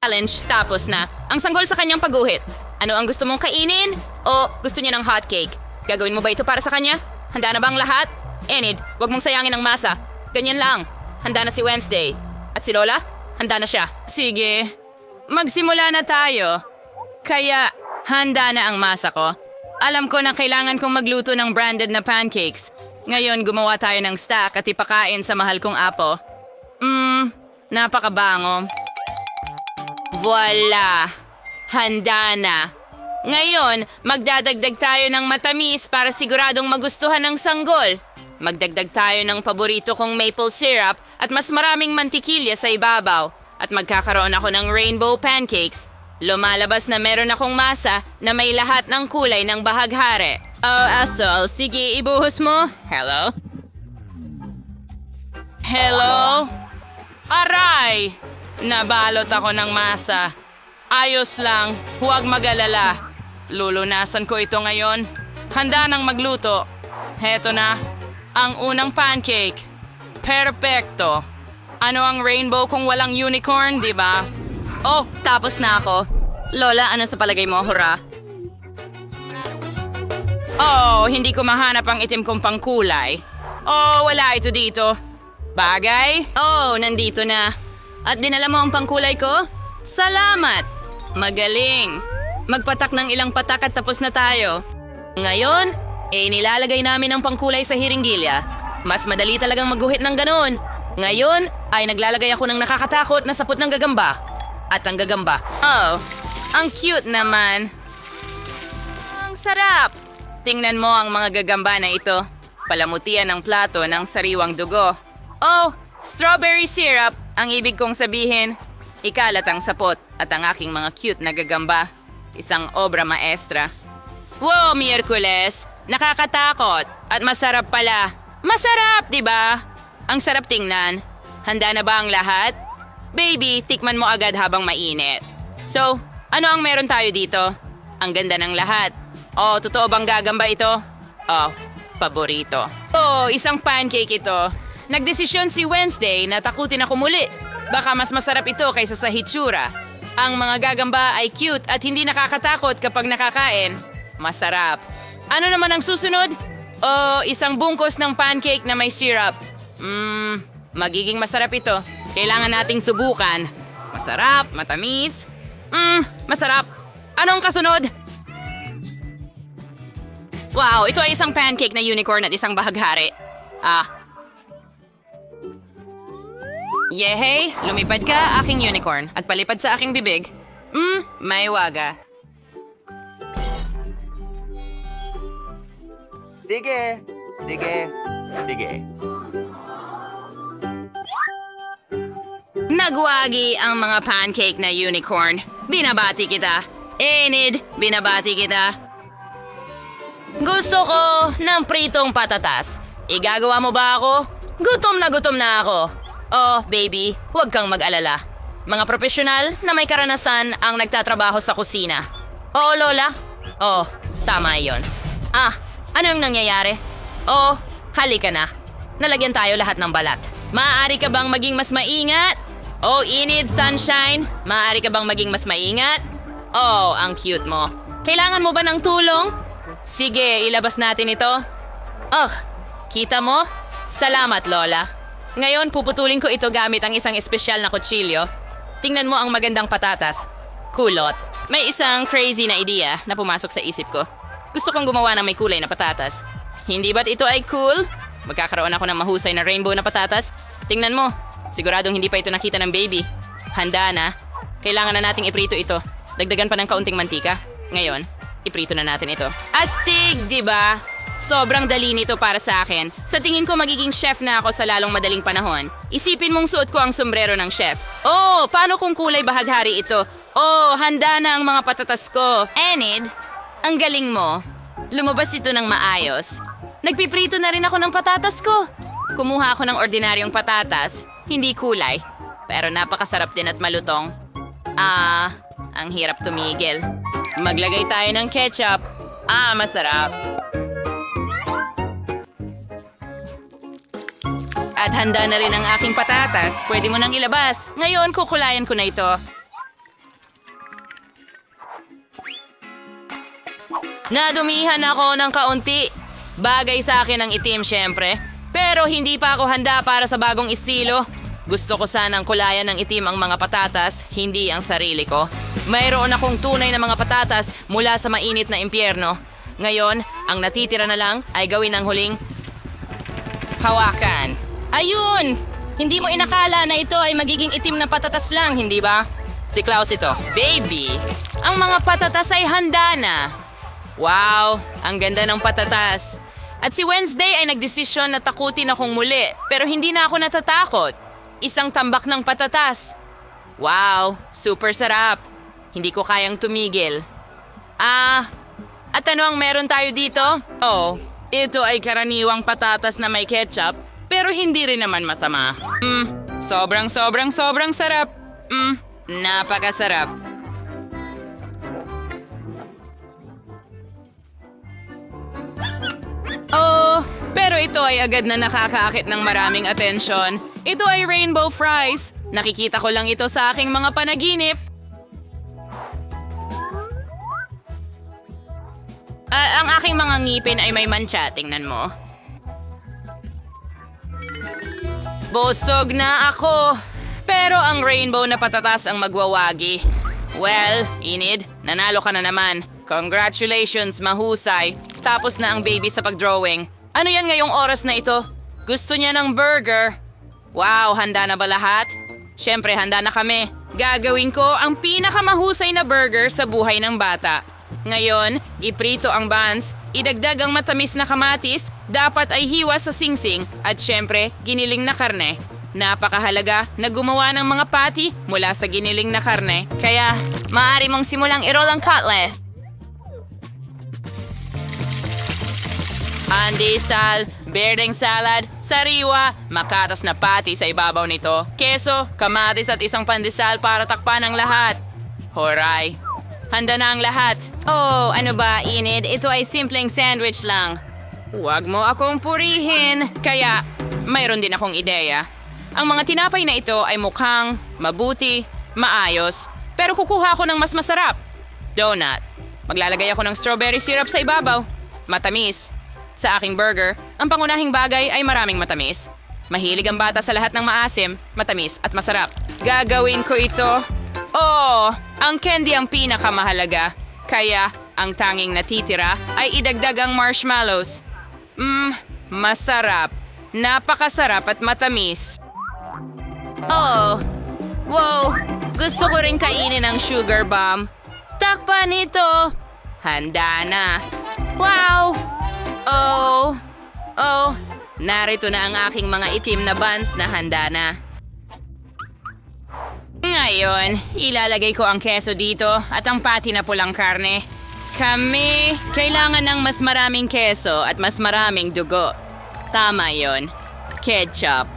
challenge, tapos na. Ang sanggol sa kanyang pagguhit. Ano ang gusto mong kainin? O gusto niya ng hot cake? Gagawin mo ba ito para sa kanya? Handa na ba ang lahat? Enid, wag mong sayangin ang masa. Ganyan lang. Handa na si Wednesday. At si Lola? Handa na siya. Sige. Magsimula na tayo. Kaya, handa na ang masa ko. Alam ko na kailangan kong magluto ng branded na pancakes. Ngayon, gumawa tayo ng stack at ipakain sa mahal kong apo. Mmm, napakabango. Voila! Handa na. Ngayon, magdadagdag tayo ng matamis para siguradong magustuhan ng sanggol. Magdagdag tayo ng paborito kong maple syrup at mas maraming mantikilya sa ibabaw. At magkakaroon ako ng rainbow pancakes. Lumalabas na meron akong masa na may lahat ng kulay ng bahaghari. Oh, Asol, sige, ibuhos mo. Hello? Hello? Aray! Nabalot ako ng masa. Ayos lang, huwag mag-alala. Lulunasan ko ito ngayon. Handa nang magluto. Heto na, ang unang pancake. Perfecto. Ano ang rainbow kung walang unicorn, di ba? Oh, tapos na ako. Lola, ano sa palagay mo, hura? Oh, hindi ko mahanap ang itim kong pangkulay. Oh, wala ito dito. Bagay? Oh, nandito na. At dinala mo ang pangkulay ko? Salamat! Magaling! Magpatak ng ilang patak at tapos na tayo. Ngayon, eh nilalagay namin ang pangkulay sa hiringgilya. Mas madali talagang magguhit ng ganon. Ngayon, ay naglalagay ako ng nakakatakot na sapot ng gagamba. At ang gagamba. Oh, ang cute naman. Ang sarap! Tingnan mo ang mga gagamba na ito. Palamutian ng plato ng sariwang dugo. Oh, strawberry syrup ang ibig kong sabihin. Ikalat ang sapot at ang aking mga cute na gagamba. Isang obra maestra. Wow, Miyerkules! Nakakatakot at masarap pala. Masarap, di ba? Ang sarap tingnan. Handa na ba ang lahat? Baby, tikman mo agad habang mainit. So, ano ang meron tayo dito? Ang ganda ng lahat. Oh, totoo bang gagamba ito? Oh, paborito. Oh, isang pancake ito. Nagdesisyon si Wednesday na takutin ako muli. Baka mas masarap ito kaysa sa hitsura. Ang mga gagamba ay cute at hindi nakakatakot kapag nakakain. Masarap. Ano naman ang susunod? Oh, isang bungkos ng pancake na may syrup. Mmm, magiging masarap ito. Kailangan nating subukan. Masarap, matamis. Mmm, masarap. Anong kasunod? Wow, ito ay isang pancake na unicorn at isang bahaghari. Ah. Yehey, lumipad ka, aking unicorn, at palipad sa aking bibig. Hmm, may waga. Sige, sige, sige. Nagwagi ang mga pancake na unicorn. Binabati kita. Enid, binabati kita. Gusto ko ng pritong patatas. Igagawa mo ba ako? Gutom na gutom na ako. Oh, baby, huwag kang mag-alala. Mga profesional na may karanasan ang nagtatrabaho sa kusina. Oo, Lola. Oh, tama yon. Ah, ano ang nangyayari? Oh, halika na. Nalagyan tayo lahat ng balat. Maaari ka bang maging mas maingat? Oh, Enid, Sunshine, maaari ka bang maging mas maingat? Oh, ang cute mo. Kailangan mo ba ng tulong? Sige, ilabas natin ito. Oh, kita mo? Salamat, Lola. Ngayon, puputulin ko ito gamit ang isang espesyal na kutsilyo. Tingnan mo ang magandang patatas. Kulot. May isang crazy na idea na pumasok sa isip ko. Gusto kong gumawa ng may kulay na patatas. Hindi ba't ito ay cool? Magkakaroon ako ng mahusay na rainbow na patatas. Tingnan mo. Siguradong hindi pa ito nakita ng baby. Handa na. Kailangan na nating iprito ito. Dagdagan pa ng kaunting mantika. Ngayon, iprito na natin ito. Astig, di ba? Sobrang dali nito para sa akin. Sa tingin ko magiging chef na ako sa lalong madaling panahon. Isipin mong suot ko ang sombrero ng chef. Oh, paano kung kulay bahaghari ito? Oh, handa na ang mga patatas ko. Enid, ang galing mo. Lumabas ito ng maayos. Nagpiprito na rin ako ng patatas ko. Kumuha ako ng ordinaryong patatas, hindi kulay. Pero napakasarap din at malutong. Ah, ang hirap tumigil. Maglagay tayo ng ketchup. Ah, masarap. At handa na rin ang aking patatas. Pwede mo nang ilabas. Ngayon, kukulayan ko na ito. Nadumihan ako ng kaunti. Bagay sa akin ang itim syempre. Pero hindi pa ako handa para sa bagong estilo. Gusto ko sanang kulayan ng itim ang mga patatas, hindi ang sarili ko. Mayroon akong tunay na mga patatas mula sa mainit na impyerno. Ngayon, ang natitira na lang ay gawin ang huling hawakan. Ayun! Hindi mo inakala na ito ay magiging itim na patatas lang, hindi ba? Si Klaus ito. Baby, ang mga patatas ay handa na. Wow, ang ganda ng patatas. At si Wednesday ay nagdesisyon na takutin akong muli, pero hindi na ako natatakot. Isang tambak ng patatas. Wow, super sarap. Hindi ko kayang tumigil. Ah, at ano ang meron tayo dito? Oh, ito ay karaniwang patatas na may ketchup, pero hindi rin naman masama. Mm, sobrang sobrang sobrang sarap. Mm, napakasarap. Oh, pero ito ay agad na nakakaakit ng maraming atensyon. Ito ay rainbow fries. Nakikita ko lang ito sa aking mga panaginip. Ah, ang aking mga ngipin ay may mancha, tingnan mo. Busog na ako. Pero ang rainbow na patatas ang magwawagi. Well, Enid, nanalo ka na naman. Congratulations, mahusay. Tapos na ang baby sa pagdrawing. Ano yan ngayong oras na ito? Gusto niya ng burger. Wow, handa na ba lahat? Siyempre, handa na kami. Gagawin ko ang pinakamahusay na burger sa buhay ng bata. Ngayon, iprito ang buns, idagdag ang matamis na kamatis, dapat ay hiwa sa singsing, at syempre, giniling na karne. Napakahalaga na gumawa ng mga patty mula sa giniling na karne. Kaya, maaari mong simulang i-roll ang cutlet. Andisal, berdeng salad, sariwa, makatas na pati sa ibabaw nito, keso, kamatis at isang pandesal para takpan ang lahat. Horay! Handa na ang lahat. Oh, ano ba, Enid? Ito ay simpleng sandwich lang. Huwag mo akong purihin. Kaya, mayroon din akong ideya. Ang mga tinapay na ito ay mukhang mabuti, maayos, pero kukuha ako ng mas masarap. Donut. Maglalagay ako ng strawberry syrup sa ibabaw. Matamis. Sa aking burger, ang pangunahing bagay ay maraming matamis. Mahilig ang bata sa lahat ng maasim, matamis at masarap. Gagawin ko ito. Oh, ang candy ang pinakamahalaga. Kaya, ang tanging natitira ay idagdag ang marshmallows. Mmm, masarap. Napakasarap at matamis. Oh, wow. Gusto ko rin kainin ang sugar bomb. Takpan ito. Handa na. Wow! Oh, oh, narito na ang aking mga itim na buns na handa na. Ngayon, ilalagay ko ang keso dito at ang pati na pulang karne. Kami, kailangan ng mas maraming keso at mas maraming dugo. Tama yon. Ketchup.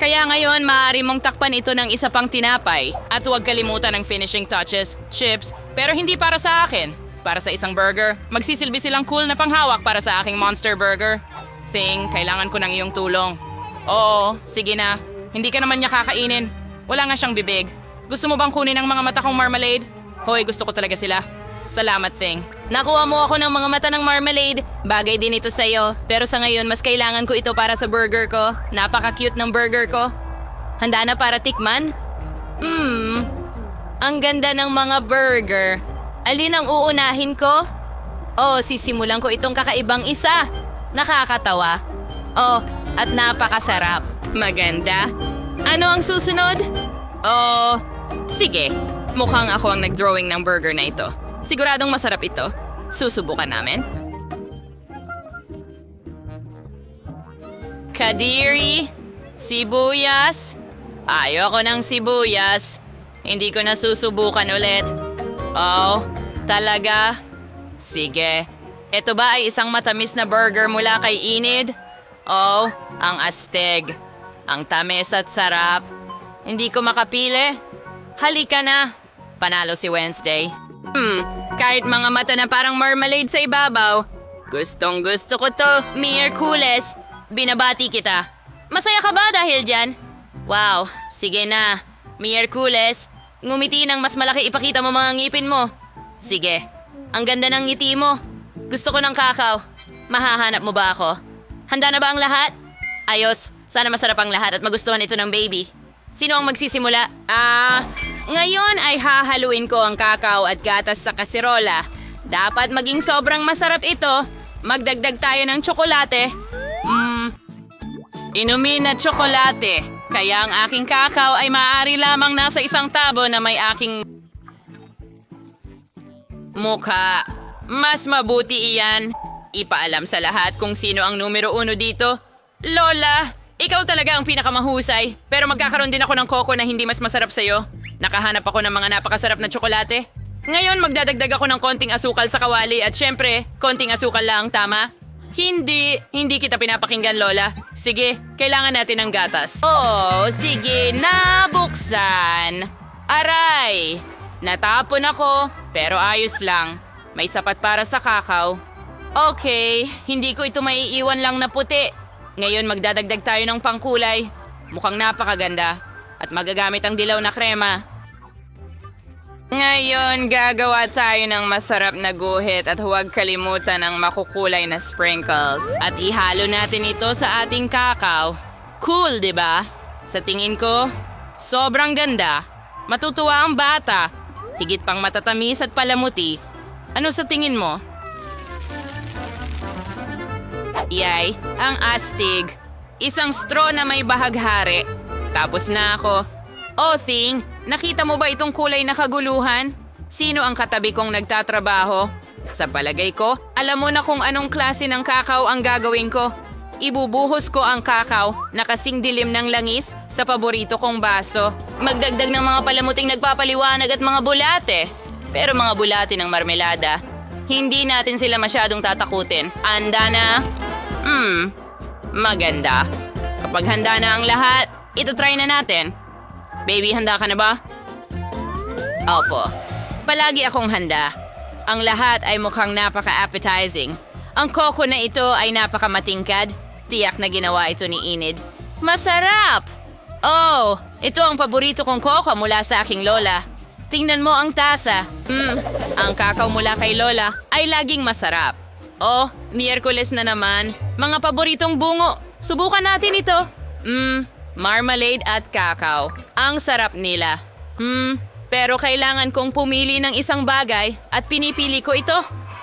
Kaya ngayon, maaari mong takpan ito ng isa pang tinapay. At huwag kalimutan ng finishing touches, chips, pero hindi para sa akin. Para sa isang burger, magsisilbi silang cool na panghawak para sa aking monster burger. Thing, kailangan ko ng iyong tulong. Oo, sige na. Hindi ka naman niya kakainin. Wala nga siyang bibig. Gusto mo bang kunin ang mga mata kong marmalade? Hoy, gusto ko talaga sila. Salamat, Thing. Nakuha mo ako ng mga mata ng marmalade. Bagay din ito sa'yo. Pero sa ngayon, mas kailangan ko ito para sa burger ko. Napaka-cute ng burger ko. Handa na para tikman? Hmm, ang ganda ng mga burger. Alin ang uunahin ko? Oh, sisimulan ko itong kakaibang isa. Nakakatawa. Oh, at napakasarap. Maganda. Ano ang susunod? Oh, sige. Mukhang ako ang nag-drawing ng burger na ito. Siguradong masarap ito. Susubukan namin. Kadiri, sibuyas. Ayoko ng sibuyas. Hindi ko na susubukan ulit. Oh, talaga? Sige. Ito ba ay isang matamis na burger mula kay Enid? Oh, ang astig. Ang tamis at sarap. Hindi ko makapili. Halika na. Panalo si Wednesday. Hmm, kahit mga mata na parang marmalade sa ibabaw. Gustong gusto ko to, Miraculous. Binabati kita. Masaya ka ba dahil dyan? Wow, sige na. Miraculous, ngumiti ng mas malaki ipakita mo mga ngipin mo. Sige, ang ganda ng ngiti mo. Gusto ko ng kakao. Mahahanap mo ba ako? Handa na ba ang lahat? Ayos. Sana masarap ang lahat at magustuhan ito ng baby. Sino ang magsisimula? Ah, ngayon ay hahaluin ko ang kakao at gatas sa kaserola. Dapat maging sobrang masarap ito. Magdagdag tayo ng tsokolate. Hmm, inumin na tsokolate. Kaya ang aking kakao ay maaari lamang nasa isang tabo na may aking mukha. Mas mabuti iyan. Ipaalam sa lahat kung sino ang numero uno dito. Lola, ikaw talaga ang pinakamahusay. Pero magkakaroon din ako ng koko na hindi mas masarap sa'yo. Nakahanap ako ng mga napakasarap na tsokolate. Ngayon magdadagdag ako ng konting asukal sa kawali at syempre, konting asukal lang, tama? Hindi, hindi kita pinapakinggan, Lola. Sige, kailangan natin ng gatas. Oh, sige, nabuksan. Aray! Natapon ako, pero ayos lang. May sapat para sa kakao. Okay, hindi ko ito maiiwan lang na puti. Ngayon magdadagdag tayo ng pangkulay. Mukhang napakaganda. At magagamit ang dilaw na krema. Ngayon, gagawa tayo ng masarap na guhit at huwag kalimutan ang makukulay na sprinkles. At ihalo natin ito sa ating kakao. Cool, di ba? Sa tingin ko, sobrang ganda. Matutuwa ang bata. Higit pang matatamis at palamuti. Ano sa tingin mo? Yay, ang astig. Isang straw na may bahaghari. Tapos na ako. Oh, Thing, nakita mo ba itong kulay na kaguluhan? Sino ang katabi kong nagtatrabaho? Sa palagay ko, alam mo na kung anong klase ng kakao ang gagawin ko. Ibubuhos ko ang kakao na kasing dilim ng langis sa paborito kong baso. Magdagdag ng mga palamuting nagpapaliwanag at mga bulate. Pero mga bulate ng marmelada, hindi natin sila masyadong tatakutin. Anda na? Hmm, maganda. Kapag handa na ang lahat, ito try na natin. Baby, handa ka na ba? Opo. Palagi akong handa. Ang lahat ay mukhang napaka-appetizing. Ang koko na ito ay napaka-matingkad. Tiyak na ginawa ito ni Enid. Masarap! Oh, ito ang paborito kong koko mula sa aking lola. Tingnan mo ang tasa. Hmm, ang kakao mula kay lola ay laging masarap. Oh, Miyerkules na naman. Mga paboritong bungo. Subukan natin ito. Hmm, marmalade at kakao. Ang sarap nila. Hmm, pero kailangan kong pumili ng isang bagay at pinipili ko ito.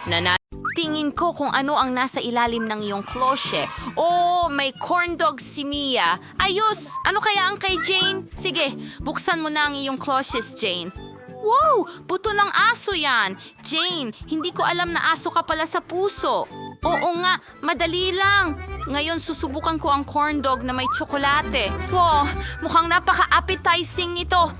Nana Tingin ko kung ano ang nasa ilalim ng iyong klosye. Oh, may corn dog si Mia. Ayos! Ano kaya ang kay Jane? Sige, buksan mo na ang iyong kloshes, Jane. Wow! Buto ng aso yan! Jane, hindi ko alam na aso ka pala sa puso. Oo nga, madali lang. Ngayon susubukan ko ang corn dog na may tsokolate. Wow, mukhang napaka-appetizing ito.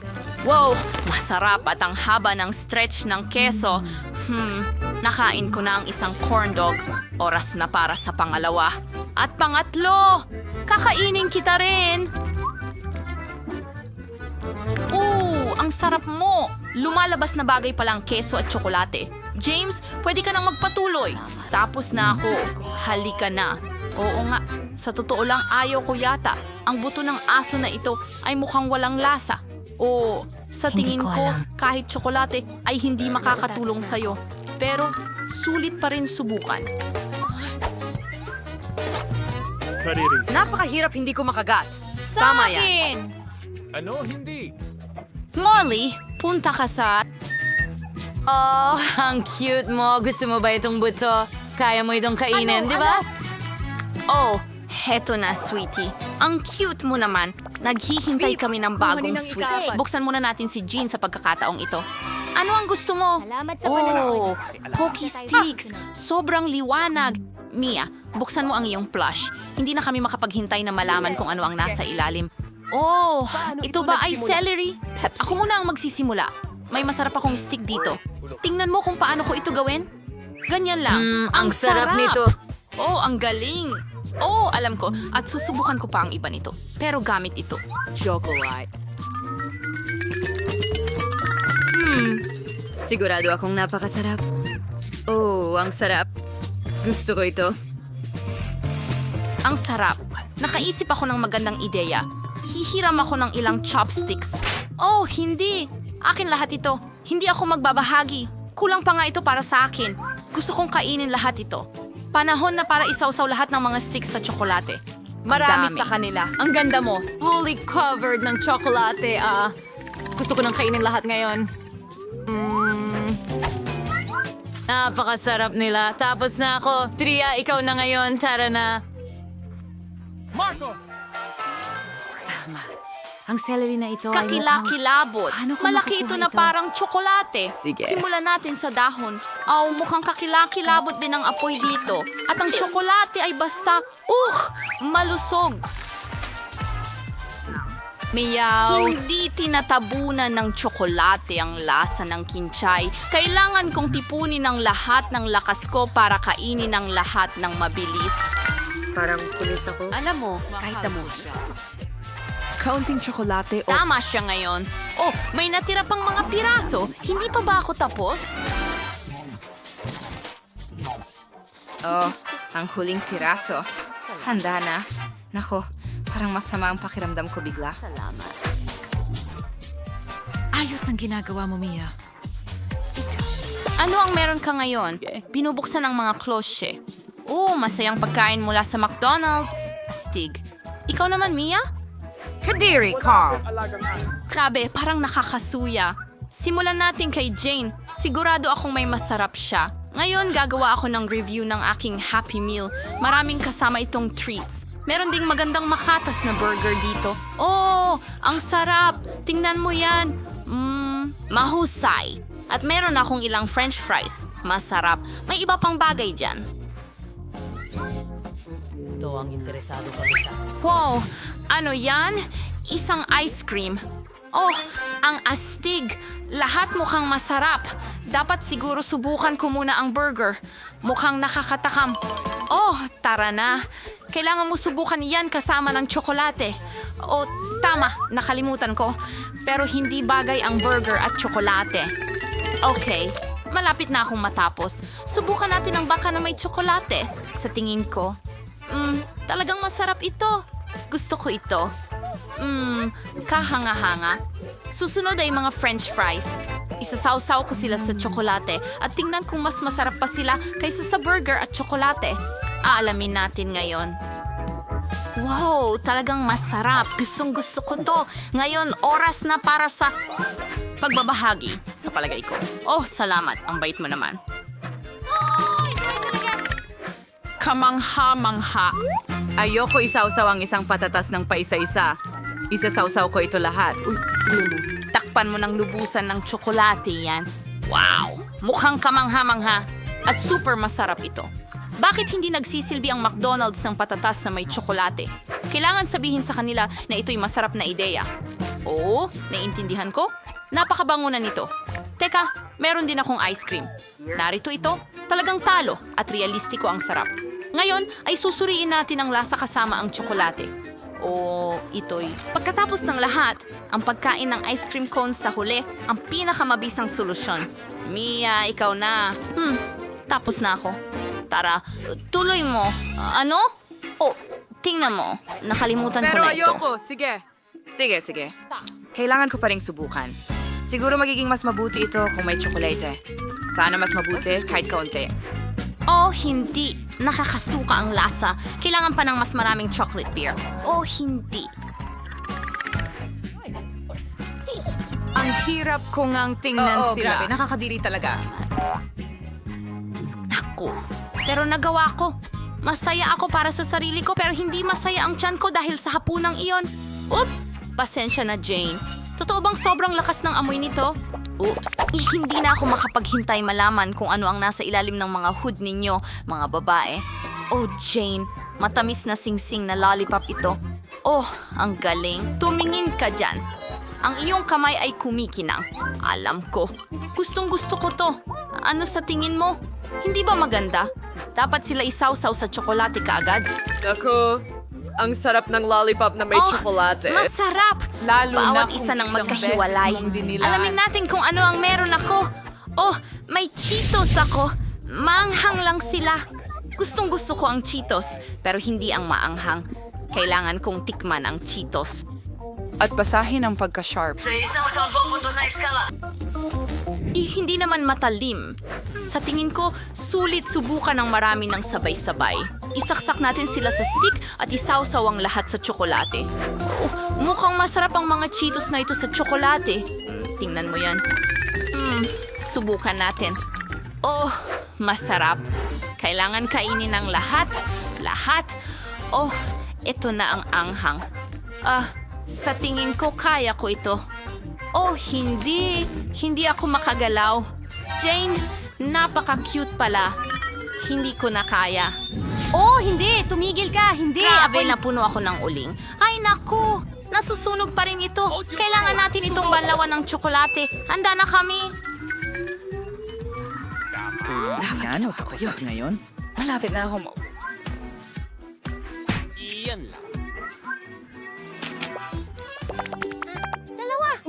Wow, masarap at ang haba ng stretch ng keso. Hmm, nakain ko na ang isang corn dog. Oras na para sa pangalawa. At pangatlo, kakainin kita rin. Ooh, ang sarap mo! Lumalabas na bagay palang keso at tsokolate. James, pwede ka nang magpatuloy. Tapos na ako. Halika na. Oo nga, sa totoo lang ayaw ko yata. Ang buto ng aso na ito ay mukhang walang lasa. Oo, sa tingin ko, kahit tsokolate ay hindi makakatulong sa'yo. Pero, sulit pa rin subukan. Napakahirap hindi ko makagat. Sa Tama yan. akin! Ano? Hindi. Molly, punta ka sa... Oh, ang cute mo. Gusto mo ba itong buto? Kaya mo itong kainin, Ano? di ba? Oh, heto na, sweetie. Ang cute mo naman. Naghihintay Babe, kami ng kuha bagong ng sweet. ikapat. Buksan muna natin si Jean sa pagkakataong ito. Ano ang gusto mo? Salamat sa oh. Pocky Sticks. Sobrang liwanag. Mia, buksan mo ang iyong plush. Hindi na kami makapaghintay na malaman kung ano ang nasa ilalim. Oh, ito ba ay celery? Ako muna ang magsisimula. May masarap akong stick dito. Tingnan mo kung paano ko ito gawin. Ganyan lang. Mm, ang sarap nito. Oh, ang galing. Oh, alam ko. At susubukan ko pa ang iba nito. Pero gamit ito. Chocolate. Sigurado akong napakasarap. Oh, ang sarap. Gusto ko ito. Ang sarap. Nakaisip ako ng magandang ideya. Hihiram ako ng ilang chopsticks. Oh, hindi. Akin lahat ito. Hindi ako magbabahagi. Kulang pa nga ito para sa akin. Gusto kong kainin lahat ito. Panahon na para isawsaw lahat ng mga sticks sa tsokolate. Marami sa kanila. Ang ganda mo. Fully covered ng tsokolate. Ah, gusto ko nang kainin lahat ngayon. Mm. Napakasarap nila. Tapos na ako. Tria, ikaw na ngayon. Tara na. Marco! Ang celery na ito ay Kakilakilabot. Paano ko Malaki ito na parang tsokolate. Sige. Simulan natin sa dahon. Aw, mukhang kakilakilabot din ang apoy dito. At ang tsokolate ay basta, uh, malusog. Meow. Hindi tinatabunan ng tsokolate ang lasa ng kinchay. Kailangan kong tipunin ang lahat ng lakas ko para kainin ang lahat ng mabilis. Parang pulis ako. Alam mo, kahit na mo. Kaunting tsokolate o Tama siya ngayon. Oh, may natira pang mga piraso. Hindi pa ba ako tapos? Oh, ang huling piraso. Handa na. Nako, parang masama ang pakiramdam ko bigla. Salamat. ayos ang ginagawa mo, Mia. Ano ang meron ka ngayon? Binubuksan ng mga klosye. Oh, masayang pagkain mula sa McDonald's. Astig. Ikaw naman, Mia? Kadiri, Carl. Grabe, parang nakakasuya. Simulan natin kay Jane. Sigurado akong may masarap siya. Ngayon, gagawa ako ng review ng aking Happy Meal. Maraming kasama itong treats. Meron ding magandang makatas na burger dito. Oh, ang sarap! Tingnan mo yan. Mmm, mahusay. At meron akong ilang french fries. Masarap. May iba pang bagay dyan. Ito ang interesado kami sa... Wow! Ano yan? Isang ice cream. Oh, ang astig. Lahat mukhang masarap. Dapat siguro subukan ko muna ang burger. Mukhang nakakatakam. Oh, tara na. Kailangan mo subukan yan kasama ng tsokolate. Oh, tama, nakalimutan ko. Pero hindi bagay ang burger at tsokolate. Okay, malapit na akong matapos. Subukan natin ang baka na may tsokolate. Sa tingin ko, mm, talagang masarap ito. Gusto ko ito. Mmm, kahanga-hanga. Susunod ay mga french fries. Isasawsaw ko sila sa tsokolate at tingnan kung mas masarap pa sila kaysa sa burger at tsokolate. Aalamin natin ngayon. Wow, talagang masarap. Gustong gusto ko to. Ngayon, oras na para sa pagbabahagi sa palagay ko. Oh, salamat. Ang bait mo naman. Kamangha-mangha. Ayoko isawsaw ang isang patatas ng paisa-isa. Isasawsaw ko ito lahat. Uy, Takpan mo ng lubusan ng tsokolate yan. Wow! Mukhang kamangha-mangha. At super masarap ito. Bakit hindi nagsisilbi ang McDonald's ng patatas na may tsokolate? Kailangan sabihin sa kanila na ito'y masarap na ideya. Oo, naiintindihan ko. Napakabango na nito. Teka, meron din akong ice cream. Narito ito, talagang talo at realistiko ang sarap. Ngayon ay susuriin natin ang lasa kasama ang tsokolate. O ito'y... Pagkatapos ng lahat, ang pagkain ng ice cream cone sa huli ang pinakamabisang solusyon. Mia, ikaw na. Hmm, tapos na ako. Tara, tuloy mo. Ano? Oh, tingnan mo. Nakalimutan ko Pero na ito. ayoko, sige. Sige, sige. Kailangan ko pa ring subukan. Siguro magiging mas mabuti ito kung may tsokolate. Sana mas mabuti kahit kaunti. Oh, hindi. Nakakasuka ang lasa. Kailangan pa ng mas maraming chocolate beer. Oh, hindi. Ang hirap ko ngang tingnan Oo, sila. grabe. Nakakadiri talaga. Naku. Pero nagawa ko. Masaya ako para sa sarili ko pero hindi masaya ang tiyan ko dahil sa hapunang iyon. Oop! Pasensya na, Jane. Totoo bang sobrang lakas ng amoy nito? Oops. Eh, hindi na ako makapaghintay malaman kung ano ang nasa ilalim ng mga hood ninyo, mga babae. Oh, Jane. Matamis na singsing na lollipop ito. Oh, ang galing. Tumingin ka dyan. Ang iyong kamay ay kumikinang. Alam ko. Gustong gusto ko to. Ano sa tingin mo? Hindi ba maganda? Dapat sila isawsaw sa tsokolate kaagad. Ako, ang sarap ng lollipop na may Oh, tsokolate. Masarap! Lalo na Bawat kung isa ng isang magkahiwalay. beses mong dinilaan. Alamin natin kung ano ang meron ako. Oh, may Cheetos ako. Maanghang lang sila. Gustong gusto ko ang Cheetos, pero hindi ang maanghang. Kailangan kong tikman ang Cheetos. At basahin ang pagka-sharp. Eh, hindi naman matalim. Sa tingin ko, sulit subukan ng marami ng sabay-sabay. Isaksak natin sila sa stick at isawsaw ang lahat sa tsokolate. Oh, mukhang masarap ang mga Cheetos na ito sa tsokolate. Hmm, tingnan mo yan. Hmm, subukan natin. Oh, masarap. Kailangan kainin ng lahat. Lahat. Oh, ito na ang anghang. Ah, sa tingin ko kaya ko ito. Oh, hindi. Hindi ako makagalaw. Jane, napaka-cute pala. Hindi ko na kaya. Oh, hindi! Tumigil ka! Hindi! Grabe, Ako- napuno ako ng uling. Ay, naku! Nasusunog pa rin ito. Kailangan natin itong banlawan ng tsokolate. Handa na kami. Ano, tapos ako ngayon? Malapit na ako ma-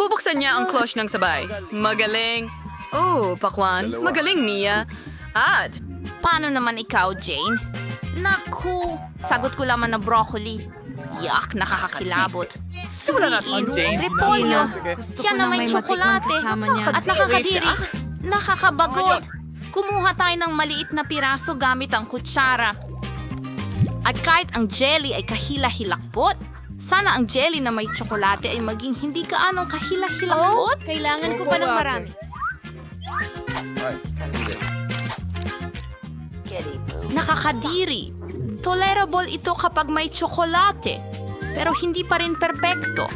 Bubuksan niya ang cloche ng sabay. Magaling. Oh, Pakwan. Magaling, Mia. At, Paano naman ikaw, Jane? Naku! Sagot ko lamang na broccoli. Yak, nakakakilabot. Suriin, repolyo. Siya na may tsokolate. At nakakadiri. Nakakabagot. Kumuha tayo ng maliit na piraso gamit ang kutsara. At kahit ang jelly ay kahila-hilakbot, sana ang jelly na may tsokolate ay maging hindi gaanong kahila-hilakbot. Kailangan ko pa ng marami. Nakakadiri. Tolerable ito kapag may tsokolate, pero hindi pa rin perpekto.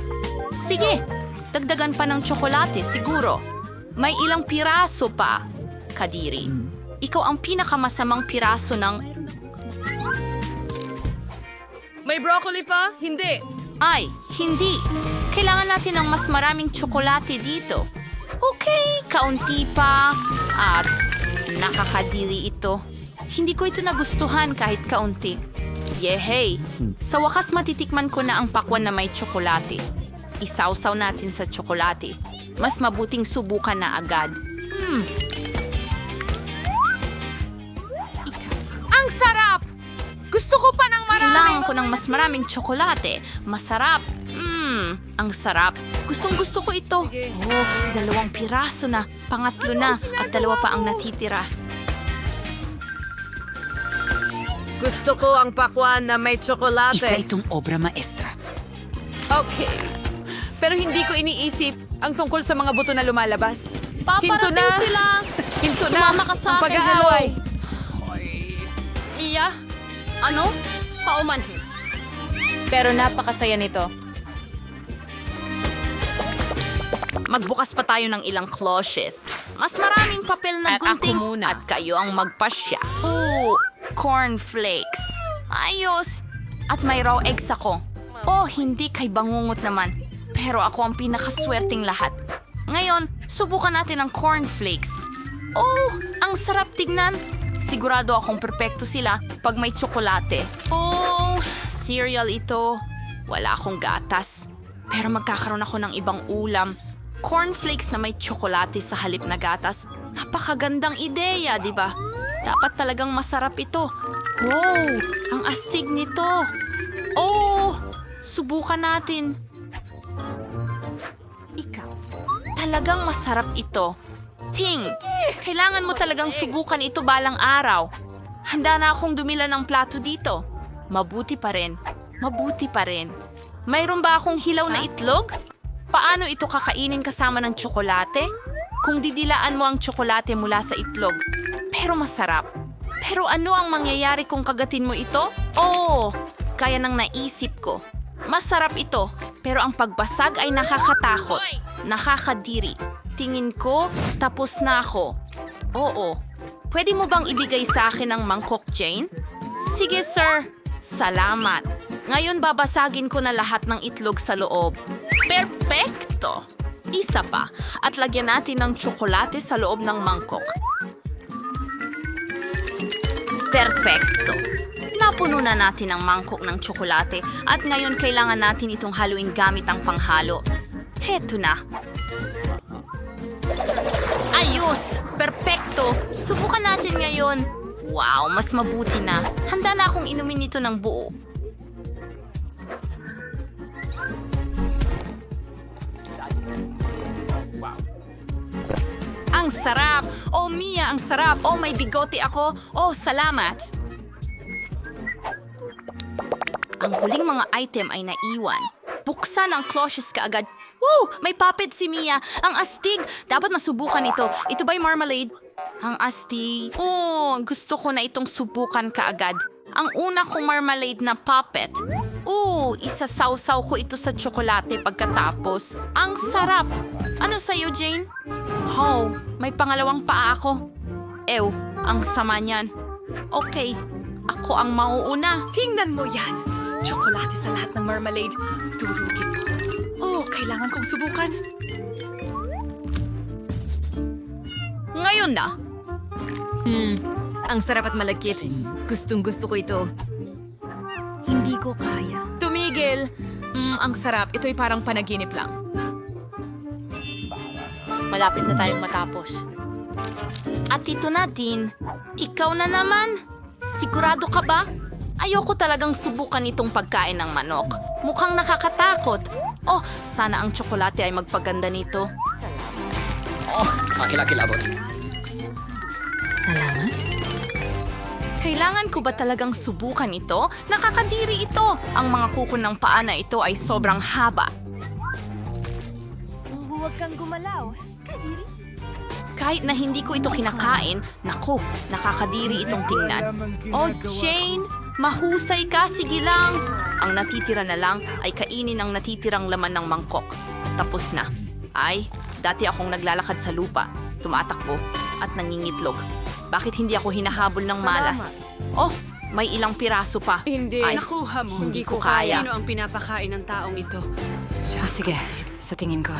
Sige, dagdagan pa ng tsokolate, siguro. May ilang piraso pa, Kadiri. Ikaw ang pinakamasamang piraso ng... May broccoli pa? Hindi. Ay, hindi. Kailangan natin ng mas maraming tsokolate dito. Okay, kaunti pa. At nakakadiri ito. Hindi ko ito nagustuhan kahit kaunti. Yehey! Sa wakas matitikman ko na ang pakwan na may tsokolate. Isawsaw natin sa tsokolate. Mas mabuting subukan na agad. Ang pa ng marami! Kailangan ko ng mas maraming tsokolate. Masarap. Mmm, ang sarap. Gustong gusto ko ito. Oh, dalawang piraso na. Pangatlo na. At dalawa pa ang natitira. Gusto ko ang pakwan na may tsokolate. Isa itong obra maestra. Okay. Pero hindi ko iniisip ang tungkol sa mga buto na lumalabas. Hinto Paparating na. sila! Hinto na. Sumama ka sa ang akin, pag-aaway. Mia? Ano? Paumanhin. Pero napakasaya nito. Magbukas pa tayo ng ilang cloches. Mas maraming papel na At ako gunting. muna. At kayo ang magpasya. Ooh, cornflakes. Ayos. At may raw eggs ako. Oh, hindi kay bangungot naman. Pero ako ang pinakaswerting lahat. Ngayon, subukan natin ang cornflakes. Oh, ang sarap tignan. Sigurado akong perpekto sila pag may tsokolate. Oh, cereal ito. Wala akong gatas. Pero magkakaroon ako ng ibang ulam. Cornflakes na may tsokolate sa halip na gatas. Napakagandang ideya, di ba? Dapat talagang masarap ito. Wow, ang astig nito. Oh, subukan natin. Talagang masarap ito. Ting, kailangan mo talagang subukan ito balang araw. Handa na akong dumila ng plato dito. Mabuti pa rin. Mabuti pa rin. Mayroon ba akong hilaw na itlog? Paano ito kakainin kasama ng tsokolate? Kung didilaan mo ang tsokolate mula sa itlog. Pero masarap. Pero ano ang mangyayari kung kagatin mo ito? Oo, kaya nang naisip ko. Masarap ito, pero ang pagbasag ay nakakatakot. Nakakadiri. Tingin ko, tapos na ako. Oo. Pwede mo bang ibigay sa akin ang mangkok, Jane? Sige, sir. Salamat. Ngayon babasagin ko na lahat ng itlog sa loob. Perfecto! Isa pa. At lagyan natin ng tsokolate sa loob ng mangkok. Perfecto. Napuno na natin ang mangkok ng tsokolate at ngayon kailangan natin itong haluin gamit ang panghalo. Heto na. Ayos! Perfecto! Subukan natin ngayon. Wow, mas mabuti na. Handa na akong inumin ito ng buo. Ang sarap! Oh, Mia, ang sarap! Oh, may bigote ako! Oh, salamat! Ang huling mga item ay naiwan. Buksan ang cloches kaagad. Woo! May puppet si Mia. Ang astig. Dapat masubukan ito. Ito ba'y marmalade? Ang astig. Oh, gusto ko na itong subukan kaagad. Ang una kong marmalade na puppet. Oo, isasawsaw ko ito sa tsokolate pagkatapos. Ang sarap! Ano sa'yo, Jane? Oh, may pangalawang paa ako. Ew, ang sama niyan. Okay, ako ang mauuna. Tingnan mo yan! Tsokolate sa lahat ng marmalade. Durugin mo. Oh, kailangan kong subukan. Ngayon na. Ang sarap at malagkit. Gustong gusto ko ito. Hindi ko kaya. Tumigil. Mm, ang sarap. Ito'y parang panaginip lang. Malapit na tayong matapos. At ito na din. Ikaw na naman. Sigurado ka ba? Ayoko talagang subukan itong pagkain ng manok. Mukhang nakakatakot. Oh, sana ang tsokolate ay magpaganda nito. Kailangan ko ba talagang subukan ito? Nakakadiri ito. Ang mga kuko ng paa na ito ay sobrang haba. Huwag kang gumalaw. Kadiri. Kahit na hindi ko ito kinakain, naku, nakakadiri itong tingnan. Oh, Jane, mahusay ka, sige lang. Ang natitira na lang ay kainin ang natitirang laman ng mangkok. Tapos na. Ay, dati akong naglalakad sa lupa, tumatakbo, at nangingitlog. Bakit hindi ako hinahabol ng malas? Oh, may ilang piraso pa. Hindi. Ay, Nakuha mo. hindi ko kaya. Sino ang pinapakain ng taong ito? Ah, sige, sa tingin ko.